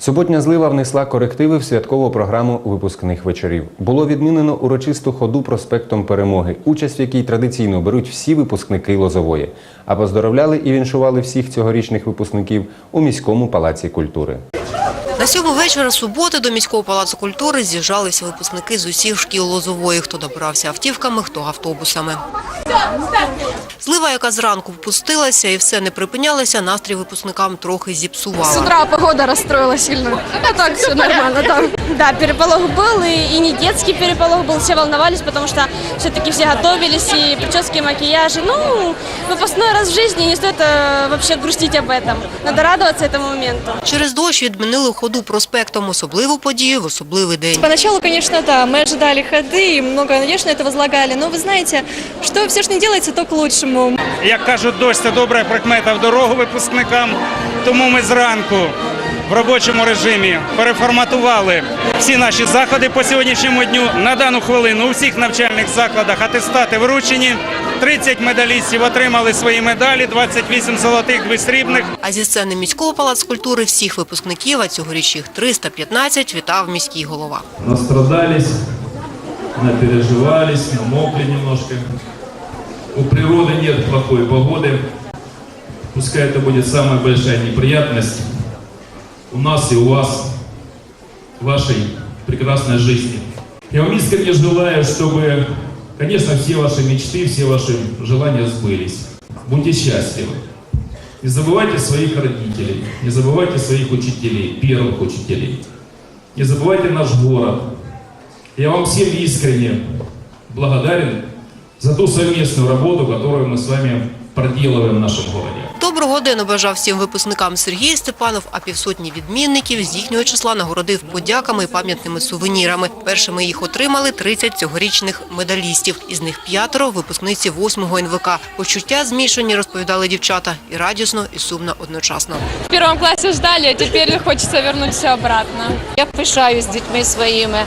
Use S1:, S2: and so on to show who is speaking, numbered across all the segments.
S1: Суботня злива внесла корективи в святкову програму випускних вечорів. Було відмінено урочисту ходу проспектом Перемоги, участь в якій традиційно беруть всі випускники Лозової. А поздоровляли і віншували всіх цьогорічних випускників у міському палаці культури.
S2: На сьому вечора суботи до міського палацу культури з'їжджалися випускники з усіх шкіл Лозової, хто добирався автівками, хто автобусами. Злива, яка зранку впустилася і все не припинялося, настрій випускникам трохи
S3: С
S2: зіпсувала.
S3: утра погода расстроила сильно. А так все нормально, да. Да, переполох был, и, и не детский переполох был, все волновались, потому что все-таки все готовились, и прически, и макияжи. Ну, выпускной раз в жизни, не стоит э, вообще грустить об этом. Надо радоваться этому моменту.
S2: Через дощ відмінили ходу проспектом особливу подію в особливий день.
S4: Поначалу, конечно, да, мы ожидали ходы и много надежд на это возлагали, но вы знаете, что все же не делается, то к лучшему.
S5: Як кажуть, дощ це добра прикмета в дорогу випускникам. Тому ми зранку в робочому режимі переформатували всі наші заходи по сьогоднішньому дню. На дану хвилину у всіх навчальних закладах атестати вручені. 30 медалістів отримали свої медалі, 28 золотих, 2 срібних.
S2: А зі сцени міського палацу культури всіх випускників, а цьогоріч їх 315, вітав міський голова.
S6: настрадались, напереживались, намокли немножко. У природы нет плохой погоды. Пускай это будет самая большая неприятность У нас и у вас, вашей прекрасной жизни. Я вам искренне желаю, чтобы, конечно, все ваши мечты, все ваши желания сбылись. Будьте счастливы. Не забывайте своих родителей, не забывайте своих учителей, первых учителей. Не забывайте наш город. Я вам всем искренне благодарен за ту совместную работу, которую мы с вами проделываем в нашем городе.
S2: Доброго день бажав всім випускникам Сергій Степанов, а півсотні відмінників з їхнього числа нагородив подяками і пам'ятними сувенірами. Першими їх отримали 30 цьогорічних медалістів. Із них п'ятеро – випускниці 8-го НВК. Почуття змішані, розповідали дівчата, і радісно, і сумно одночасно.
S4: В первом классе ждали, а теперь хочется вернуть все обратно.
S7: Я пишаюсь дітьми своїми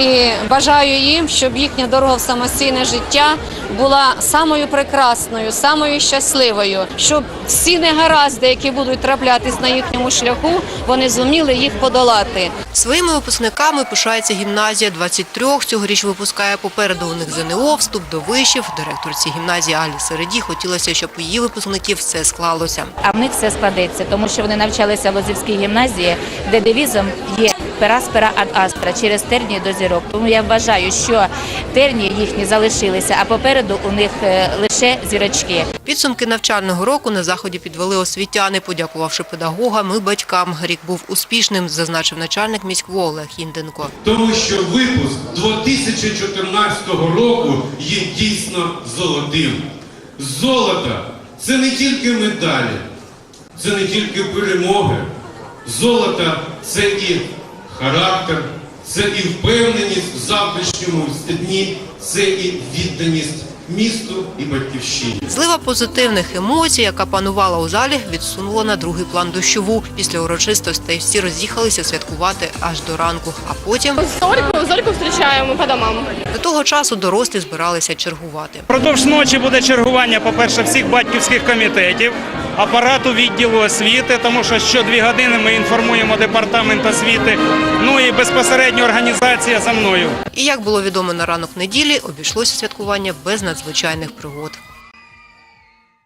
S7: і бажаю їм, щоб їхня дорога в самостійне життя була самою прекрасною, самою щасливою, щоб всі негаразди, які будуть траплятись на їхньому шляху, вони зуміли їх подолати.
S2: Своїми випускниками пишається гімназія 23. Цьогоріч випускає попереду у них ЗНО, вступ до вишів. Директорці гімназії Алі Середі хотілося, щоб у її випускників все склалося.
S8: а в них все складеться, тому що вони навчалися в Лозівській гімназії, де девізом є пера з ад астра через тернії до зірок. Тому я вважаю, що тернії їхні залишилися, а попереду у них е, лише зірочки.
S2: Підсумки навчального року на заході підвели освітяни, подякувавши педагогам і батькам. Рік був успішним, зазначив начальник міського Олег Інденко.
S9: Тому що випуск 2014 року є дійсно золотим. Золото це не тільки медалі, це не тільки перемоги. Золото це і характер, це і впевненість в завтрашньому дні, це і відданість місту і батьківщині.
S2: Злива позитивних емоцій, яка панувала у залі, відсунула на другий план дощову. Після урочистостей всі роз'їхалися святкувати аж до ранку, а потім
S3: Зорьку, Зорьку встречаем по домам.
S2: до того часу дорослі збиралися чергувати.
S5: Продовж ночі буде чергування, по-перше, всіх батьківських комітетів, апарату відділу освіти, тому що що дві години ми інформуємо департамент освіти, ну і безпосередньо організація за мною.
S2: І як було відомо на ранок неділі, обійшлося святкування без надзвичайних пригод.